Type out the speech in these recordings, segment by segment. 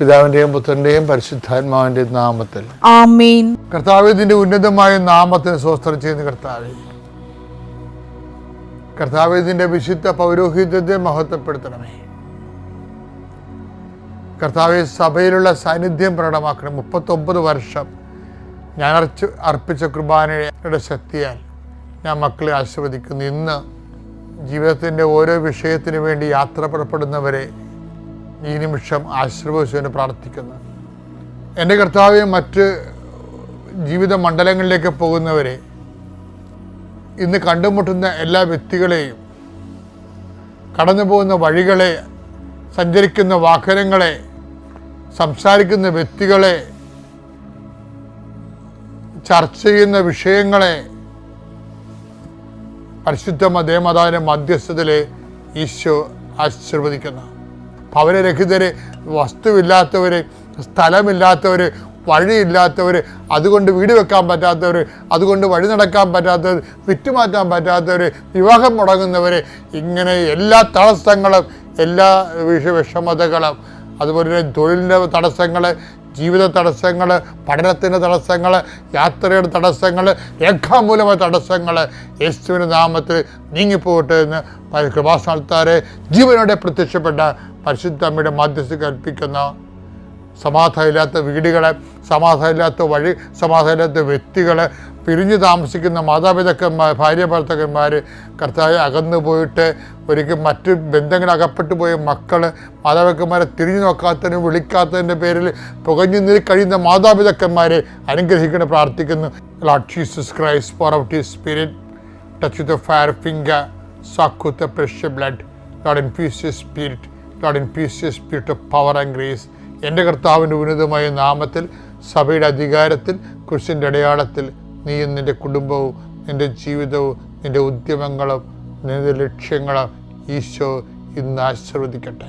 പിതാവിന്റെയും പുത്രന്റെയും പരിശുദ്ധാത്മാവിന്റെയും നാമത്തിൽ. ആമേൻ. കർത്താവ് ഇതിന്റെ ഉന്നതമായ നാമത്തിന് സ്വസ്ത്രം ചെയ്യുന്ന കർത്താവ്. കർത്താവ് ഇതിന്റെ വിശുദ്ധ പൗരോഹിത്യത്തെ മഹത്വപ്പെടുത്തണമേ. കർത്താവ് സഭയിലുള്ള സാന്നിധ്യം പ്രകടമാക്കണം. മുപ്പത്തൊമ്പത് വർഷം ഞാൻ അർച്ച അർപ്പിച്ച കുർബാനയുടെ ശക്തിയാൽ ഞാൻ മക്കളെ ആശീർവദിക്കുന്നു. ഇന്ന് ജീവിതത്തിന്റെ ഓരോ വിഷയത്തിനു വേണ്ടി യാത്ര പുറപ്പെടുന്നവരെ ഈ നിമിഷം ആശീർവദിച്ചുകൊണ്ട് പ്രാർത്ഥിക്കുന്നു. എന്റെ കർത്താവെ മറ്റ് ജീവിത മണ്ഡലങ്ങളിലേക്ക് പോകുന്നവരെ ഇന്ന് കണ്ടുമുട്ടുന്ന എല്ലാ വ്യക്തികളെയും കടന്നു പോകുന്ന വഴികളെ സഞ്ചരിക്കുന്ന വാഹനങ്ങളെ സംസാരിക്കുന്ന വ്യക്തികളെ ചർച്ച ചെയ്യുന്ന വിഷയങ്ങളെ പരിശുദ്ധ മതേമതാവിന്റെ മധ്യസ്ഥതയിലെ ഈശോ ആശീർവദിക്കുന്നു. ഭവനരഹിതരെ വസ്തുവില്ലാത്തവർ സ്ഥലമില്ലാത്തവർ വഴിയില്ലാത്തവർ അതുകൊണ്ട് വീട് വെക്കാൻ പറ്റാത്തവർ അതുകൊണ്ട് വഴി നടക്കാൻ പറ്റാത്തവർ വിറ്റുമാറ്റാൻ പറ്റാത്തവർ വിവാഹം മുടങ്ങുന്നവർ ഇങ്ങനെ എല്ലാ തടസ്സങ്ങളും എല്ലാ വിഷ വിഷമതകളും അതുപോലെ തന്നെ തൊഴിലിന്റെ തടസ്സങ്ങൾ ജീവിത തടസ്സങ്ങൾ പഠനത്തിന്റെ തടസ്സങ്ങൾ യാത്രയുടെ തടസ്സങ്ങൾ രേഖാമൂലമായ തടസ്സങ്ങൾ. യേശുവിന്റെ നാമത്തിൽ നീങ്ങിപ്പോകട്ടെ എന്ന് കൃപാസ്ഥാനത്താരെ ജീവനോടെ പ്രത്യക്ഷപ്പെട്ട പരിശുദ്ധ അമ്മയുടെ മധ്യസ്ഥ കൽപ്പിക്കുന്ന സമാധാനമില്ലാത്ത വീടുകളെ സമാധാനമില്ലാത്ത വഴി സമാധാനമില്ലാത്ത വ്യക്തികൾ പിരിഞ്ഞു താമസിക്കുന്ന മാതാപിതാക്കന്മാർ ഭാര്യ ഭർത്തകന്മാർ കർത്താവ് അകന്നു പോയിട്ട് ഒരിക്കൽ മറ്റ് ബന്ധങ്ങൾ അകപ്പെട്ടു പോയ മക്കൾ മാതാപിതാക്കന്മാരെ തിരിഞ്ഞു നോക്കാത്തതിനും വിളിക്കാത്തതിന്റെ പേരിൽ പുകഞ്ഞു നിൽ കഴിയുന്ന മാതാപിതാക്കന്മാരെ അനുഗ്രഹിക്കണം പ്രാർത്ഥിക്കുന്നു Lord Jesus Christ for out his spirit touch with fire finger suck with the precious blood. Lord, infuse spirit spirit. In peace of power and grace. എന്റെ കർത്താവിന്റെ ഉന്നതമായ നാമത്തിൽ സഭയുടെ അധികാരത്തിൽ കുരിശിന്റെ അടയാളത്തിൽ നീയും നിന്റെ കുടുംബവും നിന്റെ ജീവിതവും നിന്റെ ഉദ്യമങ്ങളും നിന്റെ ലക്ഷ്യങ്ങളും ഈശോ ഇന്ന് ആശീർവദിക്കട്ടെ.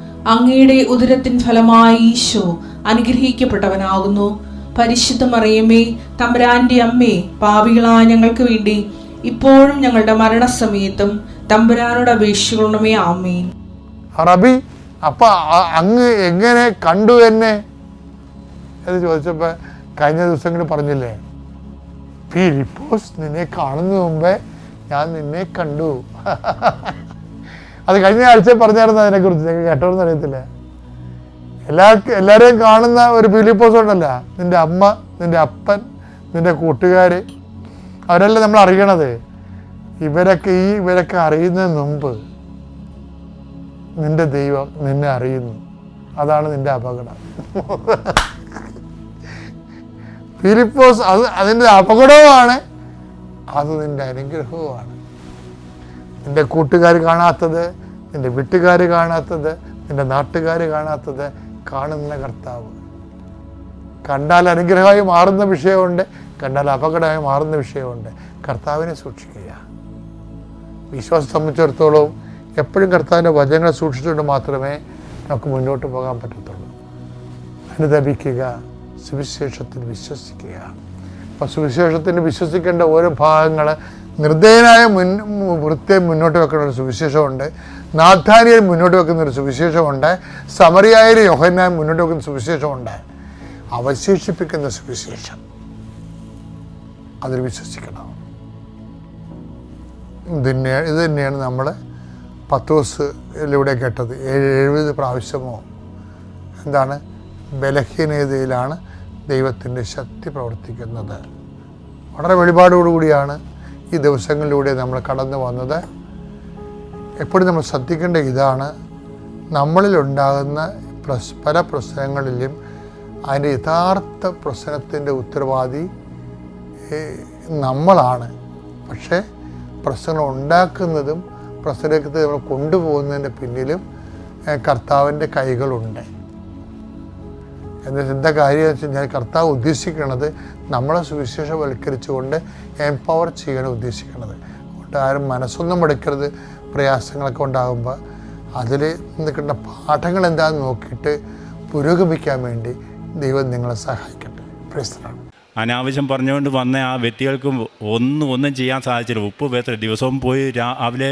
അങ്ങയുടെ ഉദരത്തിൻ ഫലമായി ഈശോ അനുഗ്രഹിക്കപ്പെട്ടവനാകുന്നു. പരിശുദ്ധ മറിയമ്മേ തമ്പുരാന്റെ അമ്മേ പാവികളായ ഞങ്ങൾക്ക് വേണ്ടി ഇപ്പോഴും ഞങ്ങളുടെ മരണസമയത്തും തമ്പുരാനോട് അപേക്ഷിക്കണമേ ആമേൻ. റബി അപ്പൊ അങ്ങ് എങ്ങനെ കണ്ടു എന്നെ? എന്ന് ചോദിച്ചപ്പോ കഴിഞ്ഞ ദിവസങ്ങളിൽ പറഞ്ഞില്ലേ ഫിലിപ്പോസ് നിന്നെ കാണുന്ന മുമ്പേ ഞാൻ നിന്നെ കണ്ടു. അത് കഴിഞ്ഞ ആഴ്ച പറഞ്ഞായിരുന്നു അതിനെക്കുറിച്ച്. ഞങ്ങൾ കേട്ടോന്ന് അറിയത്തില്ല. എല്ലാ എല്ലാവരെയും കാണുന്ന ഒരു ഫിലിപ്പോസ് ഉണ്ടല്ല. നിന്റെ അമ്മ നിന്റെ അപ്പൻ നിന്റെ കൂട്ടുകാർ അവരല്ലേ നമ്മൾ അറിയണത്? ഇവരൊക്കെ ഈ ഇവരൊക്കെ അറിയുന്നതിന് മുമ്പ് നിന്റെ ദൈവം നിന്നെ അറിയുന്നു. അതാണ് നിന്റെ അപകടം. ഫിലിപ്പോസ് അത് അതിന്റെ അപകടവുമാണ്. അത് നിന്റെ അനുഗ്രഹവുമാണ്. നിന്റെ കൂട്ടുകാർ കാണാത്തത് നിന്റെ വീട്ടുകാർ കാണാത്തത് നിന്റെ നാട്ടുകാർ കാണാത്തത് കാണുന്ന കർത്താവ്. കണ്ടാൽ അനുഗ്രഹമായി മാറുന്ന വിഷയമുണ്ട് കണ്ടാൽ അപകടമായി മാറുന്ന വിഷയമുണ്ട്. കർത്താവിനെ സൂക്ഷിക്കുക. വിശ്വാസം സംബന്ധിച്ചിടത്തോളം എപ്പോഴും കർത്താവിന്റെ വചനങ്ങൾ സൂക്ഷിച്ചുകൊണ്ട് മാത്രമേ നമുക്ക് മുന്നോട്ട് പോകാൻ പറ്റത്തുള്ളൂ. അനുദപിക്കുക സുവിശേഷത്തിൽ വിശ്വസിക്കുക. അപ്പോൾ സുവിശേഷത്തിൽ വിശ്വസിക്കേണ്ട ഓരോ ഭാഗങ്ങൾ നിർദ്ദയനായ മുൻ വൃത്തിയെ മുന്നോട്ട് വെക്കുന്ന ഒരു സുവിശേഷമുണ്ട്. നാഥാനിയെ മുന്നോട്ട് വെക്കുന്ന ഒരു സുവിശേഷമുണ്ട്. സമറിയായ യോഹന്നാൻ മുന്നോട്ട് വെക്കുന്ന സുവിശേഷമുണ്ട്. അവശേഷിപ്പിക്കുന്ന സുവിശേഷം. അതിൽ വിശ്വസിക്കണം. ഇതിനെ ഇത് തന്നെയാണ് നമ്മൾ പത്തോസിലൂടെ കേട്ടത്. എഴുപത് പ്രാവശ്യമോ എന്താണ് ബലഹീനതയിലാണ് ദൈവത്തിന്റെ ശക്തി പ്രവർത്തിക്കുന്നത്. വളരെ വെളിപാടോടുകൂടിയാണ് ഈ ദിവസങ്ങളിലൂടെ നമ്മൾ കടന്നു വന്നത് എപ്പോഴും നമ്മൾ ശ്രദ്ധിക്കേണ്ട ഇതാണ്. നമ്മളിലുണ്ടാകുന്ന പ്രസ് പല പ്രശ്നങ്ങളിലും അതിന്റെ യഥാർത്ഥ പ്രശ്നത്തിന്റെ ഉത്തരവാദി നമ്മളാണ്. പക്ഷേ പ്രശ്നങ്ങൾ ഉണ്ടാക്കുന്നതും പ്രശ്നത്തിലേക്ക് നമ്മൾ കൊണ്ടുപോകുന്നതിന്റെ പിന്നിലും കർത്താവിന്റെ കൈകളുണ്ട്. എന്ന് എന്താ കാര്യം എന്ന് വെച്ച് കഴിഞ്ഞാൽ കർത്താവ് ഉദ്ദേശിക്കുന്നത് നമ്മളെ സുവിശേഷവൽക്കരിച്ചുകൊണ്ട് എംപവർ ചെയ്യാൻ ഉദ്ദേശിക്കുന്നത്. അതുകൊണ്ട് ആരും മനസ്സൊന്നും എടുക്കരുത് പ്രയാസങ്ങളൊക്കെ ഉണ്ടാകുമ്പോൾ. അതിൽ നിൽക്കേണ്ട പാഠങ്ങൾ എന്താണെന്ന് നോക്കിയിട്ട് പുരോഗമിക്കാൻ വേണ്ടി ദൈവം നിങ്ങളെ സഹായിക്കട്ടെ. പ്രശ്നമാണ് അനാവശ്യം പറഞ്ഞുകൊണ്ട് വന്ന ആ വ്യക്തികൾക്ക് ഒന്നും ഒന്നും ചെയ്യാൻ സാധിച്ചില്ല. ഉപ്പ് വെതർ ദിവസവും പോയി രാവിലെ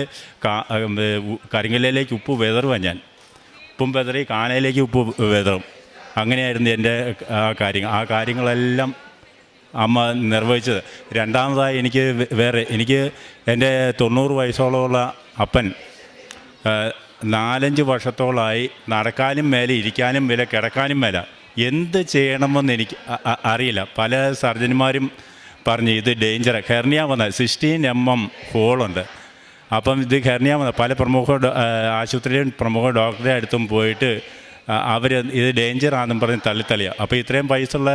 കരിങ്കല്ലിലേക്ക് ഉപ്പ് വെതറുവാൻ ഞാൻ. ഉപ്പും വെതറി കാനയിലേക്ക് ഉപ്പ് വെതറും. അങ്ങനെയായിരുന്നു എന്റെ ആ കാര്യങ്ങൾ. ആ കാര്യങ്ങളെല്ലാം അമ്മ നിർവഹിച്ചത്. രണ്ടാമതായി എനിക്ക് വേറെ എനിക്ക് എന്റെ തൊണ്ണൂറ് വയസ്സോളമുള്ള അപ്പൻ നാലഞ്ച് വർഷത്തോളമായി നടക്കാനും മേലെ ഇരിക്കാനും മേലെ കിടക്കാനും മേല എന്ത് ചെയ്യണമെന്ന് എനിക്ക് അറിയില്ല. പല സർജന്മാരും പറഞ്ഞു ഇത് ഡേഞ്ചർ ഹെർണിയ വന്ന സിക്സ്റ്റീൻ എം എം ഹോളുണ്ട് അപ്പം ഇത് ഹെർണിയ വന്ന പല പ്രമുഖ ആശുപത്രിയിലും പ്രമുഖ ഡോക്ടറെ അടുത്തും പോയിട്ട് അവർ ഇത് ഡേഞ്ചർ ആണെന്നും പറഞ്ഞ് തള്ളിത്തള്ളിയ അപ്പോൾ ഇത്രയും പൈസയുള്ള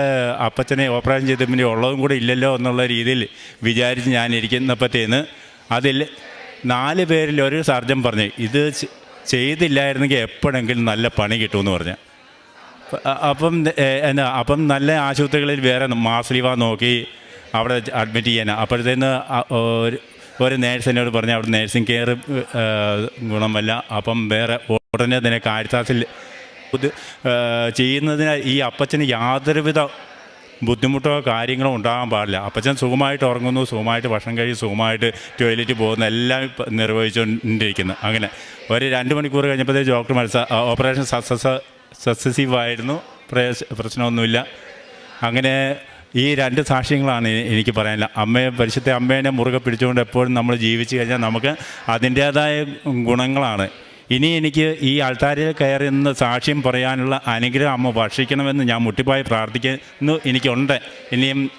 അപ്പച്ചനെ ഓപ്പറേഷൻ ചെയ്ത പിന്നെ ഉള്ളതും കൂടെ ഇല്ലല്ലോ എന്നുള്ള രീതിയിൽ വിചാരിച്ച് ഞാൻ ഇരിക്കുന്നപ്പത്തേന്ന് അതിൽ നാല് പേരിൽ ഒരു സർജൻ പറഞ്ഞു ഇത് ചെയ്തില്ലായിരുന്നെങ്കിൽ എപ്പോഴെങ്കിലും നല്ല പണി കിട്ടുമെന്ന് പറഞ്ഞു. അപ്പം എന്നാ അപ്പം നല്ല ആശുപത്രികളിൽ വേറെ മാസ്ലിവ നോക്കി അവിടെ അഡ്മിറ്റ് ചെയ്യാനാണ് അപ്പോഴത്തേന്ന് ഒരു ഒരു നേഴ്സ് എന്നോട് പറഞ്ഞു അവിടെ നേഴ്സിംഗ് കെയർ ഗുണമല്ല. അപ്പം വേറെ ഉടനെ തന്നെ കാരിത്താസിൽ ഏ, ചെയ്യുന്നതിന് ഈ അപ്പച്ചന് യാതൊരുവിധ ബുദ്ധിമുട്ടോ കാര്യങ്ങളോ ഉണ്ടാകാൻ പാടില്ല. അപ്പച്ചൻ സുഖമായിട്ട് ഉറങ്ങുന്നു സുഖമായിട്ട് ഭക്ഷണം കഴിച്ച് സുഖമായിട്ട് ടോയ്ലറ്റിൽ പോകുന്നു എല്ലാം നിർവഹിച്ചുകൊണ്ടിരിക്കുന്നു അങ്ങനെ ഒരു രണ്ട് മണിക്കൂർ കഴിഞ്ഞപ്പോഴത്തേക്ക് ഡോക്ടർ മത്സ ഓപ്പറേഷൻ സക്സസ് ആയിരുന്നു പ്രശ്നമൊന്നുമില്ല. അങ്ങനെ ഈ രണ്ട് സാക്ഷ്യങ്ങളാണ് എനിക്ക് പറയാനില്ല. അമ്മയെ പരിശുദ്ധ അമ്മേനെ മുറുകെ പിടിച്ചുകൊണ്ട് എപ്പോഴും നമ്മൾ ജീവിച്ചു കഴിഞ്ഞാൽ നമുക്ക് അതിന്റേതായ ഗുണങ്ങളാണ്. ഇനി എനിക്ക് ഈ ആൾത്താരിൽ കയറി നിന്ന് സാക്ഷ്യം പറയാനുള്ള അനുഗ്രഹം അമ്മ ഭക്ഷിക്കണമെന്ന് ഞാൻ മുട്ടിപ്പായി പ്രാർത്ഥിക്കുന്നു. എനിക്കുണ്ട്. ഇനിയും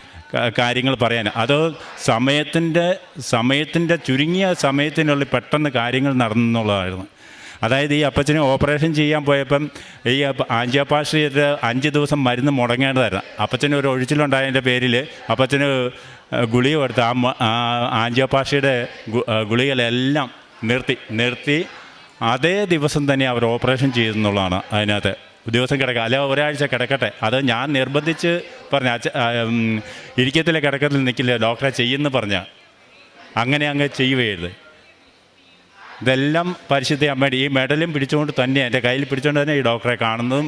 കാര്യങ്ങൾ പറയാൻ. അത് സമയത്തിന്റെ സമയത്തിന്റെ ചുരുങ്ങിയ സമയത്തിനുള്ളിൽ പെട്ടെന്ന് കാര്യങ്ങൾ നടന്നുള്ളതായിരുന്നു. അതായത് ഈ അപ്പച്ചന് ഓപ്പറേഷൻ ചെയ്യാൻ പോയപ്പം ഈ ആൻജിയോപാസ്ട്രിയിട്ട് അഞ്ച് ദിവസം മരുന്ന് മുടങ്ങേണ്ടതായിരുന്നു. അപ്പച്ചന് ഒരു ഒഴിച്ചിലുണ്ടായതിന്റെ പേരിൽ അപ്പച്ചന് ഗുളിക കൊടുത്ത് ആ മ- ഗുളികളെല്ലാം നിർത്തി നിർത്തി അതേ ദിവസം തന്നെ അവർ ഓപ്പറേഷൻ ചെയ്തെന്നുള്ളതാണ് അതിനകത്ത്. ദിവസം കിടക്കുക അല്ല ഒരാഴ്ച കിടക്കട്ടെ. അത് ഞാൻ നിർബന്ധിച്ച് പറഞ്ഞ ഇരിക്കത്തിലെ കിടക്കത്തിൽ നിൽക്കില്ല ഡോക്ടറെ ചെയ്യുമെന്ന് പറഞ്ഞ. അങ്ങനെ അങ്ങ് ചെയ്യുകയരുത് ഇതെല്ലാം പരിശുദ്ധ അമ്മയുടെ ഈ മെഡലും പിടിച്ചുകൊണ്ട് തന്നെ എന്റെ കയ്യിൽ പിടിച്ചുകൊണ്ട് തന്നെ ഈ ഡോക്ടറെ കാണുന്നതും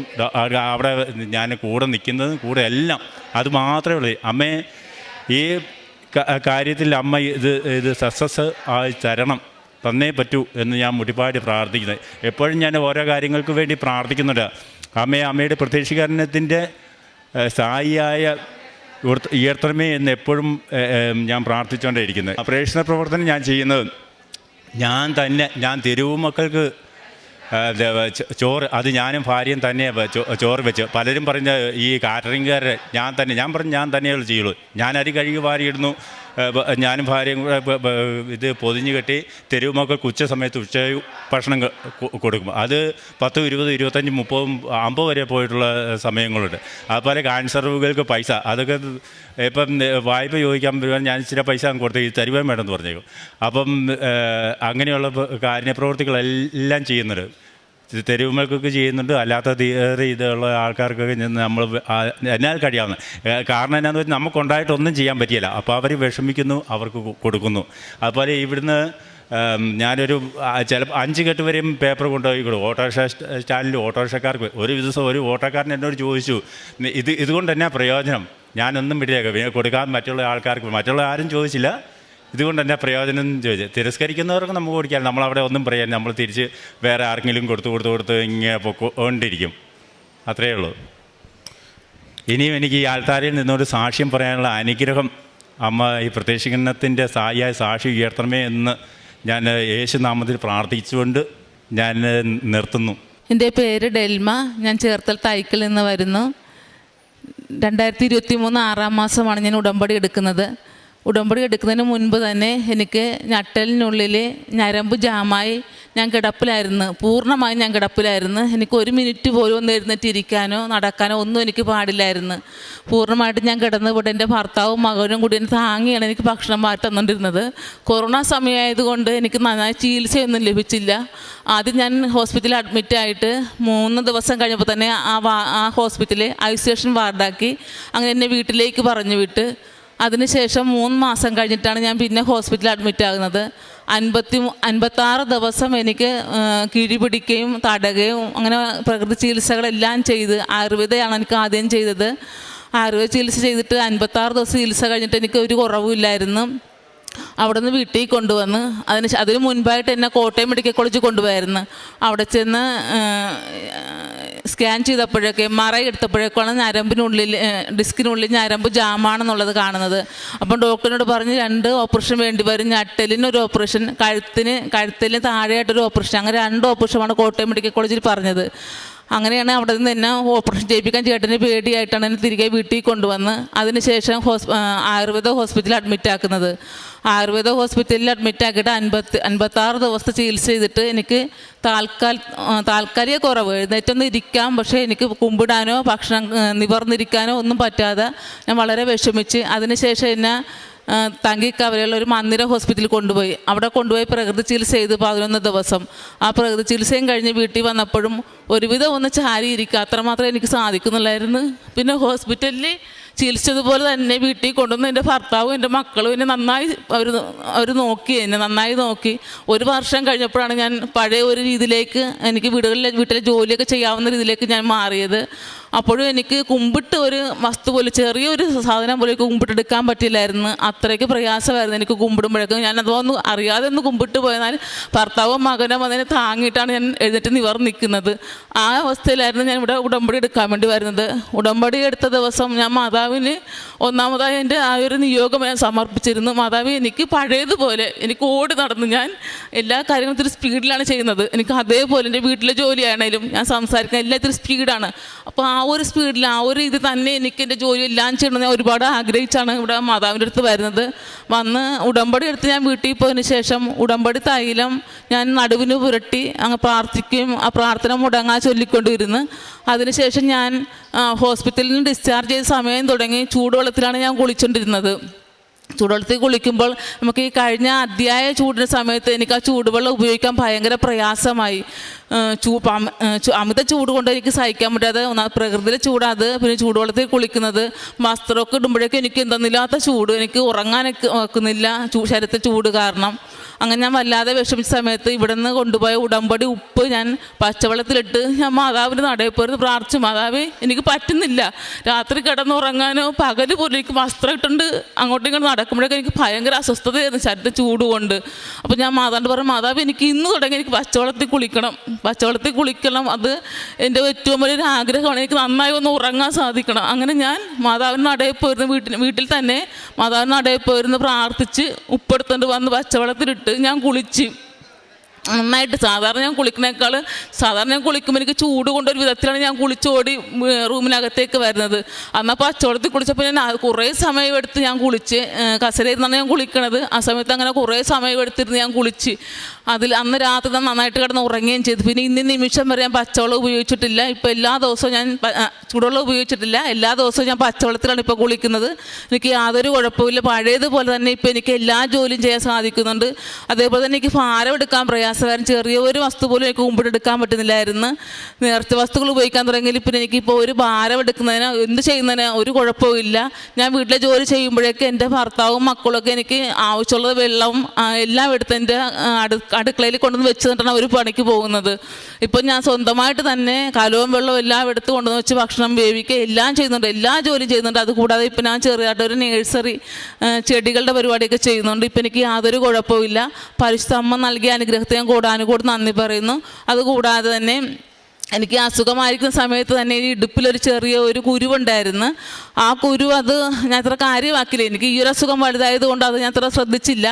അവിടെ ഞാൻ കൂടെ നിൽക്കുന്നതും കൂടെ എല്ലാം. അത് മാത്രമേ ഉള്ളൂ. അമ്മയെ ഈ കാര്യത്തിൽ അമ്മ ഇത് ഇത് സക്സസ് ആയി തരണം. തന്നേ പറ്റൂ എന്ന് ഞാൻ മുടിപ്പാടി പ്രാർത്ഥിക്കുന്നത് എപ്പോഴും ഞാൻ ഓരോ കാര്യങ്ങൾക്ക് വേണ്ടി പ്രാർത്ഥിക്കുന്നുണ്ട്. അമ്മയെ അമ്മയുടെ പ്രത്യക്ഷീകരണത്തിന്റെ സായിയായ ഉയർത്ത- ഉയർത്തണമേ എന്ന് എപ്പോഴും ഞാൻ പ്രാർത്ഥിച്ചുകൊണ്ടേയിരിക്കുന്നത് പ്രേക്ഷണ പ്രവർത്തനം ഞാൻ ചെയ്യുന്നത് ഞാൻ തന്നെ ഞാൻ തെരുവ് മക്കൾക്ക് ചോറ് അത് ഞാനും ഭാര്യയും തന്നെ ചോറ് വെച്ച്. പലരും പറഞ്ഞ ഈ കാറ്ററിംഗുകാരെ ഞാൻ തന്നെ ഞാൻ പറഞ്ഞു ഞാൻ തന്നെയുള്ളൂ ചെയ്യുള്ളൂ. ഞാൻ അരി കഴുകി വാരിയിടുന്നു. ഞാനും ഭാര്യയും ഇത് പൊതിഞ്ഞ് കെട്ടി തെരുവ് മക്കൾക്ക് ഉച്ച സമയത്ത് ഉച്ച ഭക്ഷണം കൊടുക്കും. അത് പത്തും ഇരുപതും ഇരുപത്തഞ്ചും മുപ്പതും അമ്പത് വരെ പോയിട്ടുള്ള സമയങ്ങളുണ്ട്. അതുപോലെ ക്യാൻസർ രോഗികൾക്ക് പൈസ. അതൊക്കെ ഇപ്പം വായ്പ ചോദിക്കാൻ വരുവാൻ ഞാൻ ഇച്ചിരി പൈസ അങ്ങ് കൊടുത്ത് ഈ തരുവാൻ വേണമെന്ന് പറഞ്ഞേക്കും. അപ്പം അങ്ങനെയുള്ള കാര്യപ്രവർത്തികളെല്ലാം ചെയ്യുന്നുണ്ട് തെരുവുമൽക്കൊക്കെ ചെയ്യുന്നുണ്ട്. അല്ലാത്ത ഇതുള്ള ആൾക്കാർക്കൊക്കെ ചെന്ന് നമ്മൾ എന്നാൽ കഴിയാവുന്ന കാരണം എന്നാന്ന് വെച്ചാൽ നമുക്കുണ്ടായിട്ടൊന്നും ചെയ്യാൻ പറ്റിയില്ല. അപ്പോൾ അവർ വിഷമിക്കുന്നു അവർക്ക് കൊടുക്കുന്നു. അതുപോലെ ഇവിടുന്ന് ഞാനൊരു ചിലപ്പോൾ അഞ്ച് കെട്ട് വരെയും പേപ്പർ കൊണ്ടുപോയി കൊടുക്കും ഓട്ടോറിക്ഷ സ്റ്റ- സ്റ്റാൻഡിൽ ഓട്ടോറിക്ഷക്കാർക്ക് ഒരു ദിവസം ഒരു ഓട്ടോക്കാരൻ എന്നോട് ചോദിച്ചു "നി- ഇത് ഇതുകൊണ്ട് തന്നെ പ്രയോജനം? ഞാനൊന്നും വിടിയേക്കാം കൊടുക്കാൻ മറ്റുള്ള ആൾക്കാർക്ക് മറ്റുള്ള ആരും ചോദിച്ചില്ല. ഇതുകൊണ്ട് തന്നെ പ്രയോജനം എന്ന് ചോദിച്ചു തിരസ്കരിക്കുന്നവർക്ക് നമുക്ക് ഓടിക്കാൻ നമ്മളവിടെ ഒന്നും പറയാൻ നമ്മൾ തിരിച്ച് വേറെ ആർക്കെങ്കിലും കൊടുത്തു കൊടുത്തു കൊടുത്ത് ഇങ്ങനെ പൊക്കോണ്ടിരിക്കും. അത്രയേ ഉള്ളൂ. ഇനിയും എനിക്ക് ഈ ആൾത്താരിൽ നിന്നൊരു സാക്ഷ്യം പറയാനുള്ള അനുഗ്രഹം അമ്മ ഈ പ്രത്യക്ഷീകരണത്തിന്റെ സായിയായ സാക്ഷി ഉയർത്തണമേ എന്ന് ഞാൻ യേശുനാമത്തിൽ പ്രാർത്ഥിച്ചുകൊണ്ട് ഞാൻ നിർത്തുന്നു. എന്റെ പേര് ഡെൽമ. ഞാൻ ചേർത്തൽ തൈക്കിൽ നിന്ന് വരുന്നു. രണ്ടായിരത്തി ഇരുപത്തി മൂന്ന് ആറാം മാസമാണ് ഞാൻ ഉടമ്പടി എടുക്കുന്നത്. ഉടമ്പടി എടുക്കുന്നതിന് മുൻപ് തന്നെ എനിക്ക് ഞട്ടലിനുള്ളിൽ ഞരമ്പ് ജാമായി ഞാൻ കിടപ്പിലായിരുന്നു. പൂർണമായും ഞാൻ കിടപ്പിലായിരുന്നു. എനിക്ക് ഒരു മിനിറ്റ് പോലും ഒന്ന് എഴുന്നേറ്റിരിക്കാനോ നടക്കാനോ ഒന്നും എനിക്ക് പാടില്ലായിരുന്നു. പൂർണമായിട്ട് ഞാൻ കിടന്ന് ഇവിടെ എന്റെ ഭർത്താവും മകനും കൂടി എന്നെ താങ്ങിയാണ് എനിക്ക് ഭക്ഷണം മാറ്റി തന്നുകൊണ്ടിരുന്നത് കൊറോണ സമയമായതുകൊണ്ട് എനിക്ക് നന്നായി ചികിത്സയൊന്നും ലഭിച്ചില്ല. ആദ്യം ഞാൻ ഹോസ്പിറ്റലിൽ അഡ്മിറ്റായിട്ട് മൂന്ന് ദിവസം കഴിഞ്ഞപ്പോൾ തന്നെ ആ വാ ആ ഹോസ്പിറ്റലിൽ ഐസൊലേഷൻ വാർഡാക്കി. അങ്ങനെ എന്നെ വീട്ടിലേക്ക് പറഞ്ഞു വിട്ട് അതിനുശേഷം മൂന്ന് മാസം കഴിഞ്ഞിട്ടാണ് ഞാൻ പിന്നെ ഹോസ്പിറ്റലിൽ അഡ്മിറ്റ് ആകുന്നത്. അൻപത്തി അൻപത്താറ് ദിവസം എനിക്ക് കിഴി പിടിക്കുകയും തടയുകയും അങ്ങനെ പ്രകൃതി ചികിത്സകളെല്ലാം ചെയ്ത് ആയുർവേദയാണ് എനിക്ക് ആദ്യം ചെയ്തത്. ആയുർവേദ ചികിത്സ ചെയ്തിട്ട് അൻപത്താറ് ദിവസം ചികിത്സ കഴിഞ്ഞിട്ട് എനിക്ക് ഒരു കുറവുമില്ലായിരുന്നു. അവിടെ നിന്ന് വീട്ടിൽ കൊണ്ടുവന്ന് അതിന് അതിന് മുൻപായിട്ട് എന്നെ കോട്ടയം മെഡിക്കൽ കോളേജിൽ കൊണ്ടുപോയായിരുന്നു. അവിടെ ചെന്ന് സ്കാൻ ചെയ്തപ്പോഴൊക്കെ മറ എടുത്തപ്പോഴേക്കാണ് ഞരമ്പിനുള്ളിൽ ഡിസ്കിനുള്ളിൽ ഞരമ്പ് ജാമാണെന്നുള്ളത് കാണുന്നത്. അപ്പം ഡോക്ടറിനോട് പറഞ്ഞ് രണ്ട് ഓപ്പറേഷൻ വേണ്ടി വരും. ഞട്ടലിന് ഒരു ഓപ്പറേഷൻ കഴുത്തിന് കഴുത്തിന് താഴെയായിട്ടൊരു ഓപ്പറേഷൻ. അങ്ങനെ രണ്ട് ഓപ്പറേഷനാണ് കോട്ടയം മെഡിക്കൽ കോളേജിൽ പറഞ്ഞത്. അങ്ങനെയാണ് അവിടെ നിന്ന് എന്നെ ഓപ്പറേഷൻ ചെയ്യിപ്പിക്കാൻ ചേട്ടന് പേടിയായിട്ടാണ് എന്നെ തിരികെ വീട്ടിൽ കൊണ്ടുവന്ന് അതിനുശേഷം ഹോസ് ആയുർവേദ ഹോസ്പിറ്റലിൽ അഡ്മിറ്റ് ആക്കുന്നത്. ആയുർവേദ ഹോസ്പിറ്റലിൽ അഡ്മിറ്റ് ആക്കിയിട്ട് അൻപത്തി അൻപത്താറ് ദിവസത്തെ ചികിത്സ ചെയ്തിട്ട് എനിക്ക് താൽക്കാൽ താൽക്കാലിക കുറവ്. എഴുന്നേറ്റൊന്ന് ഇരിക്കാം പക്ഷേ എനിക്ക് കുമ്പിടാനോ ഭക്ഷണം നിവർന്നിരിക്കാനോ ഒന്നും പറ്റാതെ ഞാൻ വളരെ വിഷമിച്ച് അതിനുശേഷം എന്നെ ആ, കവരയുള്ള ഒരു മന്ദിര ഹോസ്പിറ്റലിൽ കൊണ്ടുപോയി. അവിടെ കൊണ്ടുപോയി പ്രകൃതി ചികിത്സ ചെയ്ത് പതിനൊന്ന് ദിവസം. ആ പ്രകൃതി ചികിത്സയും കഴിഞ്ഞ് വീട്ടിൽ വന്നപ്പോഴും ഒരുവിധം ഒന്ന് ചാരി ഇരിക്കുക അത്രമാത്രം എനിക്ക് സാധിക്കുന്നുള്ളായിരുന്നു. പിന്നെ ഹോസ്പിറ്റലിൽ ചികിത്സിച്ചതുപോലെ തന്നെ വീട്ടിൽ കൊണ്ടുവന്ന് എന്റെ ഭർത്താവും എന്റെ മക്കളും എന്നെ നന്നായി അവർ അവർ നോക്കി എന്നെ നന്നായി നോക്കി. ഒരു വർഷം കഴിഞ്ഞപ്പോഴാണ് ഞാൻ പഴയ ഒരു രീതിയിലേക്ക് എനിക്ക് വീടുകളിലെ വീട്ടിലെ ജോലിയൊക്കെ ചെയ്യാവുന്ന രീതിയിലേക്ക് ഞാൻ മാറിയത്. അപ്പോഴും എനിക്ക് കുമ്പിട്ട് ഒരു വസ്തു പോലെ ചെറിയൊരു സാധനം പോലെ കുമ്പിട്ടെടുക്കാൻ പറ്റില്ലായിരുന്നു. അത്രയ്ക്ക് പ്രയാസമായിരുന്നു എനിക്ക് കുമ്പിടുമ്പോഴേക്കും. ഞാൻ അതൊന്നും അറിയാതെ ഒന്ന് കുമ്പിട്ട് പോയതിനാൽ ഭർത്താവും മകനും അതിനെ താങ്ങിയിട്ടാണ് ഞാൻ എഴുന്നേറ്റ് നിവർ നിൽക്കുന്നത്. ആ അവസ്ഥയിലായിരുന്നു ഞാൻ ഇവിടെ ഉടമ്പടി എടുക്കാൻ വേണ്ടി വരുന്നത്. ഉടമ്പടി എടുത്ത ദിവസം ഞാൻ മാതാ മാതാവിന് ഒന്നാമതായി എന്റെ ആ ഒരു നിയോഗം ഞാൻ സമർപ്പിച്ചിരുന്നു. മാതാവ് എനിക്ക് പഴയതുപോലെ എനിക്ക് ഓടി നടന്ന് ഞാൻ എല്ലാ കാര്യങ്ങളും ഇത്തിരി സ്പീഡിലാണ് ചെയ്യുന്നത്. എനിക്ക് അതേപോലെ എന്റെ വീട്ടിലെ ജോലിയാണേലും ഞാൻ സംസാരിക്കാൻ എല്ലാം ഇത്തിരി സ്പീഡാണ്. അപ്പോൾ ആ ഒരു സ്പീഡിൽ ആ ഒരു ഇത് തന്നെ എനിക്ക് എന്റെ ജോലി എല്ലാം ചെയ്യണമെന്ന് ഞാൻ ഒരുപാട് ആഗ്രഹിച്ചാണ് ഇവിടെ മാതാവിന്റെ അടുത്ത് വരുന്നത്. വന്ന് ഉടമ്പടി എടുത്ത് ഞാൻ വീട്ടിൽ പോയതിന് ശേഷം ഉടമ്പടി തൈലം ഞാൻ നടുവിന് പുരട്ടി അങ്ങ് പ്രാർത്ഥിക്കുകയും ആ പ്രാർത്ഥന മുടങ്ങാൻ ചൊല്ലിക്കൊണ്ടിരുന്ന് അതിനുശേഷം ഞാൻ ഹോസ്പിറ്റലിൽ നിന്ന് ഡിസ്ചാർജ് ചെയ്ത സമയം തുടങ്ങി ചൂടുവെള്ളത്തിലാണ് ഞാൻ കുളിച്ചുകൊണ്ടിരുന്നത് ചൂടുവെള്ളത്തിൽ കുളിക്കുമ്പോൾ നമുക്ക് ഈ കഴിഞ്ഞ അധ്യായ ചൂടിന്റെ സമയത്ത് എനിക്ക് ആ ചൂടുവെള്ളം ഉപയോഗിക്കാൻ ഭയങ്കര പ്രയാസമായി. ചൂ അമിത ചൂട് കൊണ്ട് എനിക്ക് സഹിക്കാൻ പറ്റാതെ പ്രകൃതിയിലെ ചൂടാത് പിന്നെ ചൂടുവെള്ളത്തിൽ കുളിക്കുന്നത് വസ്ത്രമൊക്കെ ഇടുമ്പോഴേക്കും എനിക്ക് എന്തെന്നില്ലാത്ത ചൂട്. എനിക്ക് ഉറങ്ങാനൊക്കെ ഒക്കുന്നില്ല ചൂ ശരീരത്തിൽ ചൂട് കാരണം. അങ്ങനെ ഞാൻ വല്ലാതെ വിഷമിച്ച സമയത്ത് ഇവിടെ നിന്ന് കൊണ്ടുപോയ ഉടമ്പടി ഉപ്പ് ഞാൻ പച്ചവെള്ളത്തിലിട്ട് ഞാൻ മാതാവിന്റെ നടയിൽ പ്രാർത്ഥിച്ചു. മാതാവ് എനിക്ക് പറ്റുന്നില്ല. രാത്രി കിടന്നുറങ്ങാനോ പകൽ പോലും എനിക്ക് വസ്ത്രം ഇട്ടുണ്ട്. അങ്ങോട്ടും നടക്കുമ്പോഴൊക്കെ എനിക്ക് ഭയങ്കര അസ്വസ്ഥതയായിരുന്നു ശരീരത്തിൽ ചൂട് കൊണ്ട് അപ്പോൾ ഞാൻ മാതാവിന്റെ പറഞ്ഞു മാതാവ് എനിക്ക് ഇന്ന് തുടങ്ങി എനിക്ക് പച്ചവെള്ളത്തിൽ കുളിക്കണം. പച്ചവെള്ളത്തിൽ കുളിക്കണം. അത് എന്റെ ഏറ്റവും വലിയൊരു ആഗ്രഹമാണ്. എനിക്ക് നന്നായി ഒന്ന് ഉറങ്ങാൻ സാധിക്കണം. അങ്ങനെ ഞാൻ മാതാവിന്റെ നടയിൽ പോയിരുന്നു വീട്ടിൽ വീട്ടിൽ തന്നെ മാതാവിന്റെ നടയിൽ പോയിരുന്നു പ്രാർത്ഥിച്ച് ഉപ്പെടുത്തുകൊണ്ട് വന്ന് പച്ചവെള്ളത്തിലിട്ട് ഞാൻ കുളിച്ച്. നന്നായിട്ട് സാധാരണ ഞാൻ കുളിക്കുന്നേക്കാൾ സാധാരണ ഞാൻ കുളിക്കുമ്പോൾ എനിക്ക് ചൂട് കൊണ്ടൊരു വിധത്തിലാണ് ഞാൻ കുളിച്ചോടി റൂമിനകത്തേക്ക് വരുന്നത്. അന്നപ്പോൾ ആ അച്ചോളത്തിൽ കുളിച്ചപ്പോൾ ഞാൻ കുറേ സമയം എടുത്ത് ഞാൻ കുളിച്ച് കസരയിരുന്നാണ് ഞാൻ കുളിക്കണത്. ആ സമയത്ത് അങ്ങനെ കുറേ സമയം എടുത്തിരുന്ന് ഞാൻ കുളിച്ച്. അതിൽ അന്ന് രാത്രി ഞാൻ നന്നായിട്ട് കിടന്ന് ഉറങ്ങുകയും ചെയ്തു. പിന്നെ ഇന്ന് നിമിഷം വരെ ഞാൻ പച്ചവെള്ളം ഉപയോഗിച്ചിട്ടില്ല. ഇപ്പോൾ എല്ലാ ദിവസവും ഞാൻ ചൂടുവെള്ളം ഉപയോഗിച്ചിട്ടില്ല. എല്ലാ ദിവസവും ഞാൻ പച്ചവെള്ളത്തിലാണ് ഇപ്പോൾ കുളിക്കുന്നത്. എനിക്ക് യാതൊരു കുഴപ്പമില്ല പഴയതുപോലെ തന്നെ ഇപ്പോൾ എനിക്ക് എല്ലാ ജോലിയും ചെയ്യാൻ സാധിക്കുന്നുണ്ട്. അതേപോലെ തന്നെ എനിക്ക് ഭാരം എടുക്കാൻ പ്രയാസമായിരുന്നു ചെറിയ ഒരു വസ്തു പോലും എനിക്ക് മുമ്പിട്ട് എടുക്കാൻ പറ്റുന്നില്ലായിരുന്നു. നേർച്ച വസ്തുക്കൾ ഉപയോഗിക്കാൻ തുടങ്ങിയാൽ പിന്നെ എനിക്കിപ്പോൾ ഒരു ഭാരം എടുക്കുന്നതിന് എന്ത് ചെയ്യുന്നതിന് ഒരു കുഴപ്പവും ഇല്ല. ഞാൻ വീട്ടിലെ ജോലി ചെയ്യുമ്പോഴേക്ക് എന്റെ ഭർത്താവും മക്കളൊക്കെ എനിക്ക് ആവശ്യമുള്ള വെള്ളം എല്ലാം എടുത്ത് എന്റെ അടു അടുക്കളയിൽ കൊണ്ടുവന്ന് വെച്ച് തന്നിട്ടാണ് ഒരു പണിക്ക് പോകുന്നത്. ഇപ്പം ഞാൻ സ്വന്തമായിട്ട് തന്നെ കലവും വെള്ളവും എല്ലാം എടുത്ത് കൊണ്ടുവന്ന് വെച്ച് ഭക്ഷണം വേവിക്കുക എല്ലാം ചെയ്യുന്നുണ്ട്. എല്ലാ ജോലിയും ചെയ്യുന്നുണ്ട്. അതുകൂടാതെ ഇപ്പം ഞാൻ ചെറിയതായിട്ട് ഒരു നേഴ്സറി ചെടികളുടെ പരിപാടിയൊക്കെ ചെയ്യുന്നുണ്ട്. ഇപ്പം എനിക്ക് യാതൊരു കുഴപ്പമില്ല പരിശുദ്ധ അമ്മ നൽകിയ അനുഗ്രഹത്തെ ഞാൻ കൂടാനുകൂടി നന്ദി പറയുന്നു. അതുകൂടാതെ തന്നെ എനിക്ക് അസുഖമായിരിക്കുന്ന സമയത്ത് തന്നെ ഈ ഇടുപ്പിലൊരു ചെറിയ ഒരു കുരുവുണ്ടായിരുന്നു. ആ കുരു അത് ഞാൻ അത്ര കാര്യമാക്കില്ല എനിക്ക് ഈ ഒരു അസുഖം വലുതായത് കൊണ്ട് അത് ഞാൻ അത്ര ശ്രദ്ധിച്ചില്ല.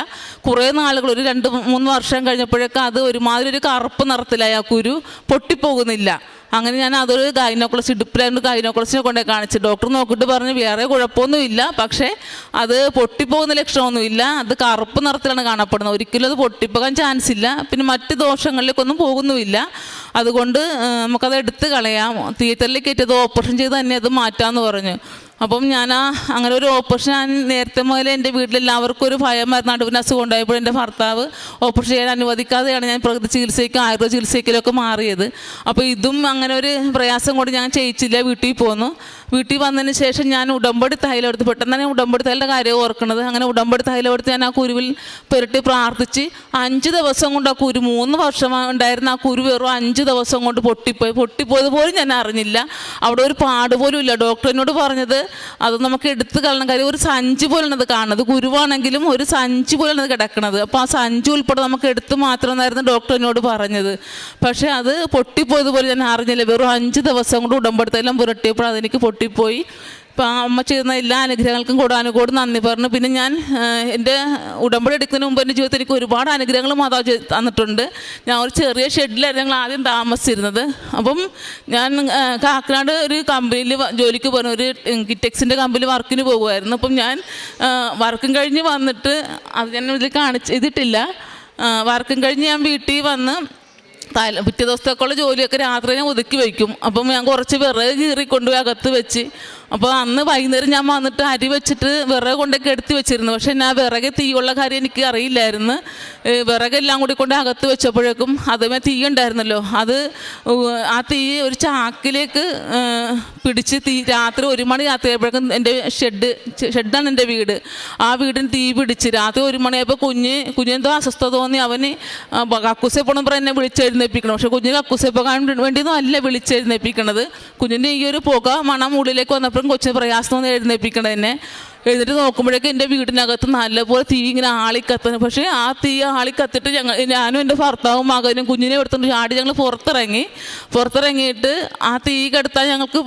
കുറേ നാളുകൾ ഒരു രണ്ട് മൂന്ന് വർഷം കഴിഞ്ഞപ്പോഴൊക്കെ അത് ഒരുമാതിരി ഒരു കറുപ്പ് നിറത്തിലായി ആ കുരു പൊട്ടിപ്പോകുന്നില്ല. അങ്ങനെ ഞാൻ അതൊരു ഗൈനോക്കുളസ് ഇടുപ്പിലായിരുന്നു ഗൈനോക്കുളസിനെ കൊണ്ടേ കാണിച്ചു ഡോക്ടർ നോക്കിയിട്ട് പറഞ്ഞു വേറെ കുഴപ്പമൊന്നുമില്ല. പക്ഷേ അത് പൊട്ടിപ്പോകുന്ന ലക്ഷണമൊന്നുമില്ല. അത് കറുപ്പ് നിറത്തിലാണ് കാണപ്പെടുന്നത്. ഒരിക്കലും അത് പൊട്ടിപ്പോകാൻ ചാൻസ് ഇല്ല. പിന്നെ മറ്റ് ദോഷങ്ങളിലേക്കൊന്നും പോകുന്നുമില്ല. അതുകൊണ്ട് നമുക്കത് എടുത്ത് കളയാം. തിയേറ്ററിലേക്ക് കയറ്റിയത് ഓപ്പറേഷൻ ചെയ്ത് തന്നെ അത് മാറ്റാമെന്ന് പറഞ്ഞു. അപ്പം ഞാൻ ആ അങ്ങനെ ഒരു ഓപ്പറേഷൻ ഞാൻ നേരത്തെ മുതൽ എന്റെ വീട്ടിൽ എല്ലാവർക്കും ഒരു ഭയം മരുന്ന് നടുവിന് അസുഖം ഉണ്ടായപ്പോൾ എന്റെ ഭർത്താവ് ഓപ്പറേഷൻ ചെയ്യാൻ അനുവദിക്കാതെയാണ് ഞാൻ പ്രകൃതി ചികിത്സയ്ക്കും ആയുർവേദ ചികിത്സയ്ക്കിലൊക്കെ മാറിയത്. അപ്പോൾ ഇതും അങ്ങനെ ഒരു പ്രയാസം കൊണ്ട് ഞാൻ ചെയ്യിച്ചില്ല വീട്ടിൽ പോന്നു. വീട്ടിൽ വന്നതിന് ശേഷം ഞാൻ ഉടമ്പടി തൈലെടുത്ത് പെട്ടെന്ന് തന്നെ ഉടമ്പടി തൈലിന്റെ കാര്യം ഓർക്കണത് അങ്ങനെ ഉടമ്പടി തൈലെടുത്ത് ഞാൻ ആ കുരുവിൽ പുരട്ടി പ്രാർത്ഥിച്ച് അഞ്ച് ദിവസം കൊണ്ട് ആ കുരു മൂന്ന് വർഷം ഉണ്ടായിരുന്ന ആ കുരു വെറും അഞ്ച് ദിവസം കൊണ്ട് പൊട്ടിപ്പോയി. പൊട്ടിപ്പോയത് പോലും ഞാൻ അറിഞ്ഞില്ല. അവിടെ ഒരു പാട് പോലും ഇല്ല. ഡോക്ടറിനോട് പറഞ്ഞത് അത് നമുക്ക് എടുത്ത് കളണം കാര്യം ഒരു സഞ്ചി പോലെയാണ് അത് കാണുന്നത്. കുരുവാണെങ്കിലും ഒരു സഞ്ചി പോലെയാണ് അത് കിടക്കുന്നത് അപ്പോൾ ആ സഞ്ചി ഉൾപ്പെടെ നമുക്ക് എടുത്ത് മാത്രമെന്നായിരുന്നു ഡോക്ടറിനോട് പറഞ്ഞത്. പക്ഷേ അത് പൊട്ടിപ്പോയതുപോലെ ഞാൻ അറിഞ്ഞില്ല. വെറും അഞ്ച് ദിവസം കൊണ്ട് ഉടമ്പടുത്തെല്ലാം പുരട്ടിയപ്പോൾ അതെനിക്ക് പൊട്ടിപ്പോയി. ഇപ്പം അമ്മ ചെയ്യുന്ന എല്ലാ അനുഗ്രഹങ്ങൾക്കും കൂടാനുകൂടി നന്ദി പറഞ്ഞു. പിന്നെ ഞാൻ ആ, എന്റെ ഉടമ്പടി എടുക്കുന്നതിന് മുമ്പ് എന്റെ ജീവിതത്തിൽ എനിക്ക് ഒരുപാട് അനുഗ്രഹങ്ങൾ മാതാവ് തന്നിട്ടുണ്ട്. ഞാൻ ഒരു ചെറിയ ഷെഡിലായിരുന്നു ഞങ്ങൾ ആദ്യം താമസിച്ചിരുന്നത്. അപ്പം ഞാൻ ആ, കാക്കനാട് ഒരു കമ്പനിയിൽ ജോലിക്ക് പോകുന്ന ഒരു കിറ്റെക്സിന്റെ കമ്പനിയിൽ വർക്കിന് പോകുമായിരുന്നു. അപ്പം ഞാൻ വർക്കും കഴിഞ്ഞ് വന്നിട്ട് അത് ഞാൻ ഇതിൽ കാണിച്ച് ചെയ്തിട്ടില്ല വർക്കും കഴിഞ്ഞ് ഞാൻ വീട്ടിൽ വന്ന് തല പിറ്റേ ദിവസത്തേക്കുള്ള ജോലിയൊക്കെ രാത്രി ഞാൻ ഒതുക്കി വയ്ക്കും. അപ്പം ഞാൻ കുറച്ച് വിറക് കീറി കൊണ്ടുപോയി അകത്ത് വെച്ച്. അപ്പോൾ അന്ന് വൈകുന്നേരം ഞാൻ വന്നിട്ട് അരി വെച്ചിട്ട് വിറക് കൊണ്ടൊക്കെ എടുത്ത് വെച്ചിരുന്നു. പക്ഷെ ഞാൻ വിറക് തീയുള്ള കാര്യം എനിക്ക് അറിയില്ലായിരുന്നു. വിറകെല്ലാം കൂടി കൊണ്ട് അകത്ത് വെച്ചപ്പോഴേക്കും അതുമേ തീ ഉണ്ടായിരുന്നല്ലോ. അത് ആ തീ ഒരു ചാക്കിലേക്ക് പിടിച്ച് തീ രാത്രി ഒരു മണി രാത്രിയായപ്പോഴേക്കും എന്റെ ഷെഡ് ഷെഡാണ് എന്റെ വീട്. ആ വീടിന് തീ പിടിച്ച് രാത്രി ഒരു മണിയായപ്പോൾ കുഞ്ഞ് കുഞ്ഞെന്തോ അസ്വസ്ഥത തോന്നി. അവന് കക്കൂസെ പോകണം പറഞ്ഞ് എന്നെ വിളിച്ചെഴുന്നേൽപ്പിക്കണം പക്ഷെ കുഞ്ഞിനെ കക്കൂസെ പോകാൻ വേണ്ടിയൊന്നും അല്ല വിളിച്ച് എഴുന്നേൽപ്പിക്കണത് കുഞ്ഞിന്റെ ഈ ഒരു പുക മണം ഉള്ളിലേക്ക് വന്നപ്പോഴും കൊച്ചിന് പ്രയാസം തോന്നി എഴുന്നേൽപ്പിക്കണത് എന്നെ എന്നിട്ട് നോക്കുമ്പോഴേക്കും എന്റെ വീടിനകത്ത് നല്ലപോലെ തീ ഇങ്ങനെ ആളിക്കത്തുന്നു പക്ഷേ ആ തീ ആളിക്കത്തിട്ട് ഞങ്ങൾ ഞാനും എന്റെ ഭർത്താവും മകനും കുഞ്ഞിനെ എടുത്തുകൊണ്ട് ചാടി ഞങ്ങൾ പുറത്തിറങ്ങി. പുറത്തിറങ്ങിയിട്ട് ആ തീ കെടുത്താൻ ഞങ്ങൾക്ക്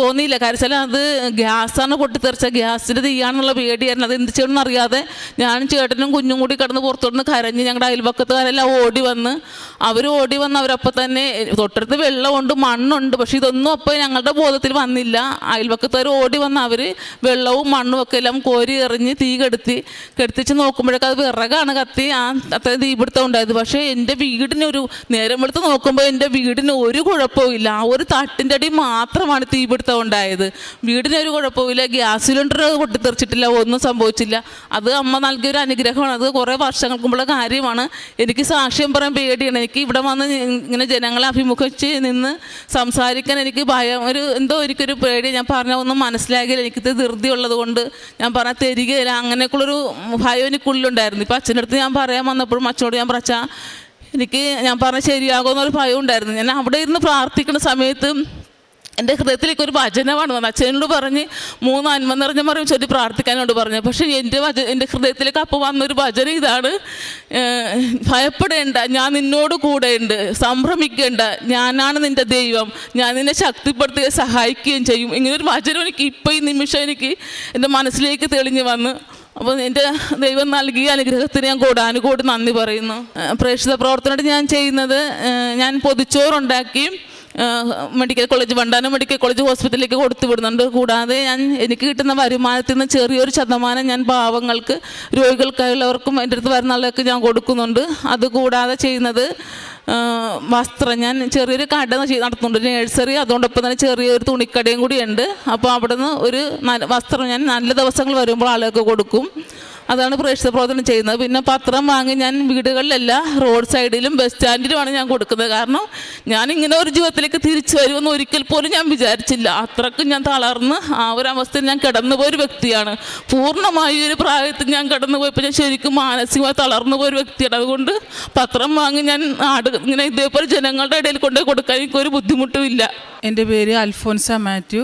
തോന്നിയില്ല. കാര്യം വെച്ചാൽ അത് ഗ്യാസാണ് പൊട്ടിത്തെറിച്ച ഗ്യാസിന്റെ തീയാണെന്നുള്ള പേടിയായിരുന്നു. അത് എന്ത് ചെയ്യണമെന്ന് അറിയാതെ ഞാനും ചേട്ടനും കുഞ്ഞും കൂടി കിടന്ന് പുറത്തോട്ട് കരഞ്ഞ് ഞങ്ങളുടെ അയൽപക്കത്തുകാരെല്ലാം ഓടി വന്ന് അവർ ഓടി വന്ന് അവരപ്പം തന്നെ തൊട്ടടുത്ത് വെള്ളമുണ്ട് മണ്ണുണ്ട്. പക്ഷേ ഇതൊന്നും അപ്പോൾ ഞങ്ങളുടെ ബോധത്തിൽ വന്നില്ല. അയൽപക്കത്തുകാർ ഓടി വന്ന് അവർ വെള്ളവും മണ്ണും ഒക്കെ എല്ലാം കോരി എറിഞ്ഞ് തീ കെടുത്തി കെടുത്തിച്ച് നോക്കുമ്പോഴൊക്കെ അത് വിറകാണ് കത്തി. ആ അത്രയും തീപിടുത്തം ഉണ്ടായത്. പക്ഷേ എന്റെ വീടിനൊരു നേരം വെളുത്ത് നോക്കുമ്പോൾ എന്റെ വീടിന് ഒരു കുഴപ്പമില്ല ആ ഒരു തട്ടിന്റെ അടി മാത്രമാണ് തീപിടുത്തം ഉണ്ടായത്. വീടിനൊരു കുഴപ്പമില്ല ഗ്യാസ് സിലിണ്ടർ പൊട്ടിത്തെറിച്ചിട്ടില്ല. ഒന്നും സംഭവിച്ചില്ല. അത് അമ്മ നൽകിയൊരു അനുഗ്രഹമാണ്. അത് കുറേ വർഷങ്ങൾക്ക് മുമ്പുള്ള കാര്യമാണ്. എനിക്ക് സാക്ഷ്യം പറയാൻ പേടിയാണ്. എനിക്ക് ഇവിടെ വന്ന് ഇങ്ങനെ ജനങ്ങളെ അഭിമുഖിച്ച് നിന്ന് സംസാരിക്കാൻ എനിക്ക് ഭയം ഒരു എന്തോ എനിക്കൊരു പേടി. ഞാൻ പറഞ്ഞ ഒന്നും മനസ്സിലാകില്ല എനിക്കിത് ധൃതി ഉള്ളത് ഞാൻ പറഞ്ഞാൽ തരികയില്ല അങ്ങനെയൊക്കെയുള്ളൊരു ഭയം എനിക്കുള്ളിലുണ്ടായിരുന്നു. ഇപ്പം അച്ഛന്റെ അടുത്ത് ഞാൻ പറയാൻ വന്നപ്പോഴും അച്ഛനോട് ഞാൻ പറച്ചാൽ എനിക്ക് ഞാൻ പറഞ്ഞ ശരിയാകുമെന്നൊരു ഭയം ഉണ്ടായിരുന്നു ഞാൻ അവിടെ ഇരുന്ന് പ്രാർത്ഥിക്കുന്ന സമയത്ത് എന്റെ ഹൃദയത്തിലേക്ക് ഒരു വചനമാണ് വന്നത്. അച്ഛനോട് പറഞ്ഞ് മൂന്ന് അന്മ നിറഞ്ഞ മറിയും ചൊല്ലി പ്രാർത്ഥിക്കാനോട് പറഞ്ഞു. പക്ഷേ എന്റെ വച എന്റെ ഹൃദയത്തിലേക്ക് അപ്പോൾ വന്നൊരു വചനം ഇതാണ്. ഭയപ്പെടേണ്ട ഞാൻ നിന്നോട് കൂടെയുണ്ട്. സംഭ്രമിക്കേണ്ട ഞാനാണ് നിന്റെ ദൈവം. ഞാൻ നിന്നെ ശക്തിപ്പെടുത്തുകയും സഹായിക്കുകയും ചെയ്യും. ഇങ്ങനൊരു വചനം എനിക്ക് ഇപ്പോൾ ഈ നിമിഷം എനിക്ക് എന്റെ മനസ്സിലേക്ക് തെളിഞ്ഞു വന്ന്. അപ്പോൾ എന്റെ ദൈവം നൽകിയ അനുഗ്രഹത്തിന് ഞാൻ കൂടാനുകൂടി നന്ദി പറയുന്നു. പ്രേക്ഷിത പ്രവർത്തനമായിട്ട് ഞാൻ ചെയ്യുന്നത് ഞാൻ പൊതിച്ചോറുണ്ടാക്കി. ഏഹ് medical college Vandanam medical college ഹോസ്പിറ്റലിലേക്ക് കൊടുത്തു വിടുന്നുണ്ട്. കൂടാതെ ഞാൻ എനിക്ക് കിട്ടുന്ന വരുമാനത്തിൽ നിന്ന് ചെറിയൊരു ശതമാനം ഞാൻ പാവങ്ങൾക്ക് രോഗികൾക്കായുള്ളവർക്കും എന്റെ അടുത്ത് വരുന്ന ആളുകൾക്ക് ഞാൻ കൊടുക്കുന്നുണ്ട്. അതുകൂടാതെ ചെയ്യുന്നത് വസ്ത്രം ഞാൻ ചെറിയൊരു കട നടത്തുന്നുണ്ട്. നേഴ്സറി അതോടൊപ്പം തന്നെ ചെറിയൊരു തുണിക്കടയും കൂടി ഉണ്ട് അപ്പോൾ അവിടെ നിന്ന് ഒരു വസ്ത്രം ഞാൻ നല്ല ദിവസങ്ങൾ വരുമ്പോൾ ആളുകൾക്ക് കൊടുക്കും. അതാണ് പ്രേക്ഷിത പ്രവർത്തനം ചെയ്യുന്നത്. പിന്നെ പത്രം വാങ്ങി ഞാൻ വീടുകളിലല്ല റോഡ് സൈഡിലും ബസ് സ്റ്റാൻഡിലുമാണ് ഞാൻ കൊടുക്കുന്നത്. കാരണം ഞാൻ ഇങ്ങനെ ഒരു ജീവിതത്തിലേക്ക് തിരിച്ചു വരുമെന്ന് ഒരിക്കൽ പോലും ഞാൻ വിചാരിച്ചില്ല. അത്രക്കും ഞാൻ തളർന്ന് ആ ഒരു അവസ്ഥയിൽ ഞാൻ കിടന്നുപോയ ഒരു വ്യക്തിയാണ്. പൂർണമായി ഒരു പ്രായത്തിൽ ഞാൻ കടന്നു പോയപ്പോൾ ഞാൻ ശരിക്കും മാനസികമായി തളർന്നു പോയ ഒരു വ്യക്തിയാണ്. അതുകൊണ്ട് പത്രം വാങ്ങി ഞാൻ ആട് ഇങ്ങനെ ഇതേപോലെ ജനങ്ങളുടെ ഇടയിൽ കൊണ്ടുപോയി കൊടുക്കാൻ എനിക്കൊരു ബുദ്ധിമുട്ടുമില്ല എന്റെ പേര് അൽഫോൻസ മാത്യു.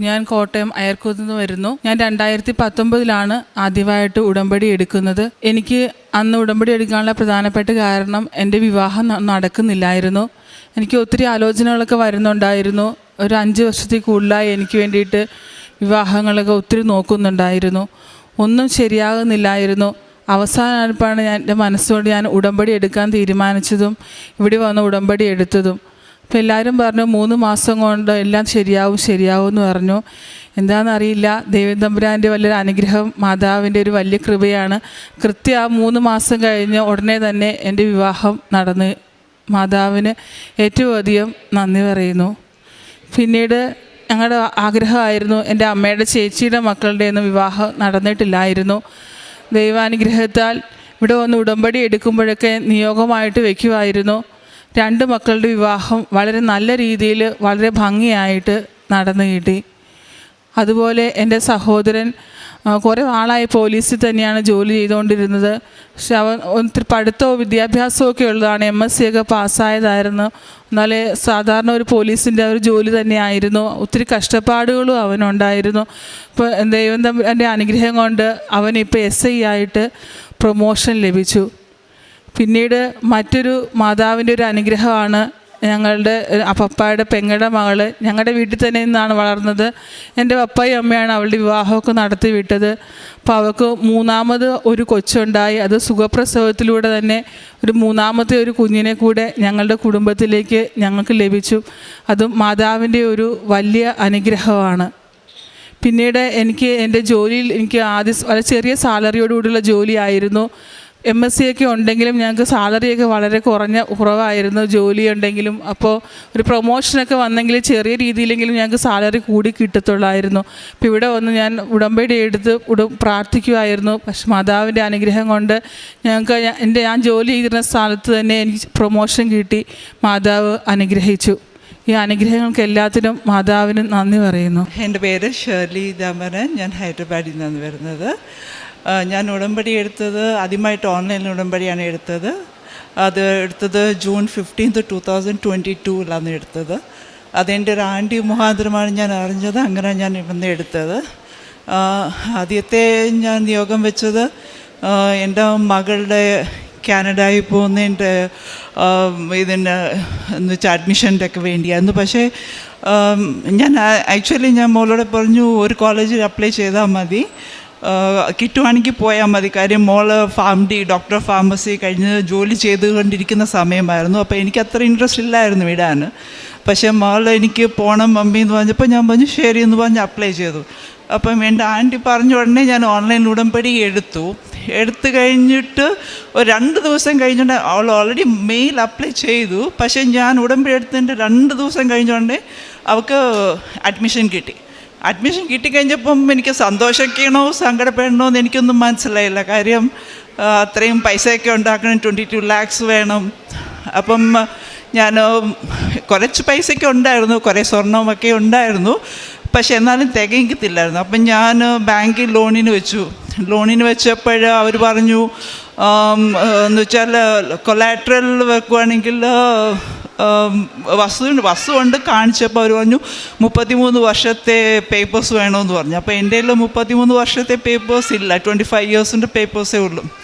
ഞാൻ കോട്ടയം അയർക്കുന്ന് നിന്ന് വരുന്നു. ഞാൻ രണ്ടായിരത്തി പത്തൊമ്പതിലാണ് ആദ്യമായിട്ട് ഉടമ്പടി എടുക്കുന്നത്. എനിക്ക് അന്ന് ഉടമ്പടി എടുക്കാനുള്ള പ്രധാനപ്പെട്ട കാരണം എന്റെ വിവാഹം നടക്കുന്നില്ലായിരുന്നു. എനിക്ക് ഒത്തിരി ആലോചനകളൊക്കെ വരുന്നുണ്ടായിരുന്നു. ഒരു അഞ്ച് വർഷത്തിൽ കൂടുതലായി എനിക്ക് വേണ്ടിയിട്ട് വിവാഹങ്ങളൊക്കെ ഒത്തിരി നോക്കുന്നുണ്ടായിരുന്നു. ഒന്നും ശരിയാകുന്നില്ലായിരുന്നു. അവസാനപ്പാണ് ഞാൻ എന്റെ മനസ്സുകൊണ്ട് ഞാൻ ഉടമ്പടി എടുക്കാൻ തീരുമാനിച്ചതും ഇവിടെ വന്ന് ഉടമ്പടി എടുത്തതും. അപ്പോൾ എല്ലാവരും പറഞ്ഞു മൂന്ന് മാസം കൊണ്ട് എല്ലാം ശരിയാവും ശരിയാവും എന്ന് പറഞ്ഞു. എന്താണെന്നറിയില്ല ദൈവം തമ്പുരാന്റെ വലിയൊരു അനുഗ്രഹം മാതാവിന്റെ ഒരു വലിയ കൃപയാണ്. കൃത്യം ആ മൂന്ന് മാസം കഴിഞ്ഞ് ഉടനെ തന്നെ എന്റെ വിവാഹം നടന്ന് മാതാവിന് ഏറ്റവും അധികം നന്ദി പറയുന്നു. പിന്നീട് ഞങ്ങളുടെ ആഗ്രഹമായിരുന്നു എന്റെ അമ്മയുടെ ചേച്ചിയുടെ മക്കളുടെ ഒന്നും വിവാഹം നടന്നിട്ടില്ലായിരുന്നു. ദൈവാനുഗ്രഹത്താൽ ഇവിടെ വന്ന് ഉടമ്പടി എടുക്കുമ്പോഴൊക്കെ നിയോഗമായിട്ട് വയ്ക്കുമായിരുന്നു. രണ്ട് മക്കളുടെ വിവാഹം വളരെ നല്ല രീതിയിൽ വളരെ ഭംഗിയായിട്ട് നടന്നു കിട്ടി. അതുപോലെ എന്റെ സഹോദരൻ കുറേ നാളായി പോലീസിൽ തന്നെയാണ് ജോലി ചെയ്തുകൊണ്ടിരുന്നത്. പക്ഷെ അവൻ ഒത്തിരി പഠിത്തവും വിദ്യാഭ്യാസവും ഒക്കെ ഉള്ളതാണ്. എം എസ് സി ഒക്കെ പാസ്സായതായിരുന്നു. എന്നാലേ സാധാരണ ഒരു പോലീസിന്റെ ഒരു ജോലി തന്നെയായിരുന്നു. ഒത്തിരി കഷ്ടപ്പാടുകളും അവനുണ്ടായിരുന്നു. ഇപ്പോൾ ദൈവം തമ്മിൽ എന്റെ അനുഗ്രഹം കൊണ്ട് അവനിപ്പോൾ എസ് ഐ ആയിട്ട് പ്രൊമോഷൻ ലഭിച്ചു. പിന്നീട് മറ്റൊരു മാതാവിന്റെ ഒരു അനുഗ്രഹമാണ് ഞങ്ങളുടെ അപ്പപ്പായുടെ പെങ്ങളുടെ മകൾ. ഞങ്ങളുടെ വീട്ടിൽ തന്നെ നിന്നാണ് വളർന്നത്. എന്റെ പപ്പായും അമ്മയാണ് അവളുടെ വിവാഹമൊക്കെ നടത്തി വിട്ടത്. അപ്പോൾ അവൾക്ക് മൂന്നാമത് ഒരു കൊച്ചുണ്ടായി. അത് സുഖപ്രസവത്തിലൂടെ തന്നെ ഒരു മൂന്നാമത്തെ ഒരു കുഞ്ഞിനെ കൂടെ ഞങ്ങളുടെ കുടുംബത്തിലേക്ക് ഞങ്ങൾക്ക് ലഭിച്ചു. അതും മാതാവിന്റെ ഒരു വലിയ അനുഗ്രഹമാണ്. പിന്നീട് എനിക്ക് എന്റെ ജോലിയിൽ എനിക്ക് ആദ്യം വളരെ ചെറിയ സാലറിയോടുകൂടിയുള്ള ജോലിയായിരുന്നു എം എസ് സി ഒക്കെ ഉണ്ടെങ്കിലും ഞങ്ങൾക്ക് സാലറിയൊക്കെ വളരെ കുറഞ്ഞ കുറവായിരുന്നു. ജോലി ഉണ്ടെങ്കിലും അപ്പോൾ ഒരു പ്രൊമോഷനൊക്കെ വന്നെങ്കിൽ ചെറിയ രീതിയിലെങ്കിലും ഞങ്ങൾക്ക് സാലറി കൂടി കിട്ടത്തുള്ളായിരുന്നു. അപ്പോൾ ഇവിടെ വന്ന് ഞാൻ ഉടമ്പടി എടുത്ത് ഉട പ്രാർത്ഥിക്കുമായിരുന്നു പക്ഷെ മാതാവിന്റെ അനുഗ്രഹം കൊണ്ട് ഞങ്ങൾക്ക് എന്റെ ഞാൻ ജോലി ചെയ്തിരുന്ന സ്ഥലത്ത് തന്നെ എനിക്ക് പ്രൊമോഷൻ കിട്ടി. മാതാവ് അനുഗ്രഹിച്ചു. ഈ അനുഗ്രഹങ്ങൾക്ക് എല്ലാത്തിനും മാതാവിന് നന്ദി പറയുന്നു. എന്റെ പേര് ഷേർലി ദാമരൻ ഞാൻ ഹൈദരാബാദിൽ നിന്നാണ് വരുന്നത്. ഞാൻ ഉടമ്പടി എടുത്തത് ആദ്യമായിട്ട് ഓൺലൈനിൽ ഉടമ്പടിയാണ് എടുത്തത്. അത് എടുത്തത് June fifteenth two thousand twenty ടൂവിലാണ് എടുത്തത്. അതെന്റെ ഒരു ആന്റി മുഖാന്തരമാണ് ഞാൻ അറിഞ്ഞത്. അങ്ങനെ ഞാൻ ഇവിടുന്ന് എടുത്തത്. ആദ്യത്തെ ഞാൻ നിയോഗം വെച്ചത് എന്റെ മകളുടെ കാനഡയിൽ പോകുന്നതിന്റെ ഇതിന് എന്ന് വെച്ചാൽ അഡ്മിഷന്റെ ഒക്കെ വേണ്ടിയായിരുന്നു. പക്ഷേ ഞാൻ ആക്ച്വലി ഞാൻ മോളോട് പറഞ്ഞു ഒരു കോളേജിൽ അപ്ലൈ ചെയ്താൽ മതി. കിട്ടുവാണെങ്കിൽ പോയാൽ മതി. കാര്യം മോൾ ഫാം ഡി ഡോക്ടർ ഫാർമസി കഴിഞ്ഞ് ജോലി ചെയ്തുകൊണ്ടിരിക്കുന്ന സമയമായിരുന്നു. അപ്പോൾ എനിക്ക് അത്ര ഇൻട്രസ്റ്റ് ഇല്ലായിരുന്നു വിടാൻ. പക്ഷേ മോൾ എനിക്ക് പോകണം മമ്മി എന്ന് പറഞ്ഞപ്പോൾ ഞാൻ പറഞ്ഞു ശരി എന്ന് പറഞ്ഞ് അപ്ലൈ ചെയ്തു. അപ്പം എന്റെ ആന്റി പറഞ്ഞ ഉടനെ ഞാൻ ഓൺലൈൻ ഉടമ്പടി എടുത്തു. എടുത്തു കഴിഞ്ഞിട്ട് ഒരു രണ്ട് ദിവസം കഴിഞ്ഞിട്ട് അവൾ ഓൾറെഡി മെയിൽ അപ്ലൈ ചെയ്തു. പക്ഷേ ഞാൻ ഉടമ്പടി എടുത്തതിന്റെ രണ്ട് ദിവസം കഴിഞ്ഞുകൊണ്ട് അവൾക്ക് അഡ്മിഷൻ കിട്ടി. അഡ്മിഷൻ കിട്ടിക്കഴിഞ്ഞപ്പം എനിക്ക് സന്തോഷിക്കണോ സങ്കടപ്പെടണോ എന്ന് എനിക്കൊന്നും മനസ്സിലായില്ല. കാര്യം അത്രയും പൈസയൊക്കെ ഉണ്ടാക്കണം ട്വന്റി ടു ലാക്സ് വേണം. അപ്പം ഞാൻ കുറച്ച് പൈസയ്ക്ക് ഉണ്ടായിരുന്നു കുറേ സ്വർണമൊക്കെ ഉണ്ടായിരുന്നു. പക്ഷെ എന്നാലും തികയിക്കത്തില്ലായിരുന്നു അപ്പം ഞാൻ ബാങ്കിൽ ലോണിന് വെച്ചു. ലോണിന് വെച്ചപ്പോൾ അവർ പറഞ്ഞു എന്ന് വെച്ചാൽ കൊലാട്രൽ വെക്കുവാണെങ്കിൽ വസ്തു വസ്തു കൊണ്ട് കാണിച്ചപ്പോൾ അവർ പറഞ്ഞു മുപ്പത്തിമൂന്ന് വർഷത്തെ പേപ്പേഴ്സ് വേണമെന്ന് പറഞ്ഞു. അപ്പോൾ എന്റെ കയ്യിൽ മുപ്പത്തിമൂന്ന് വർഷത്തെ പേപ്പേഴ്സ് ഇല്ല. ട്വന്റി ഫൈവ് ഇയേഴ്സിന്റെ പേപ്പേഴ്സേ ഉള്ളൂ.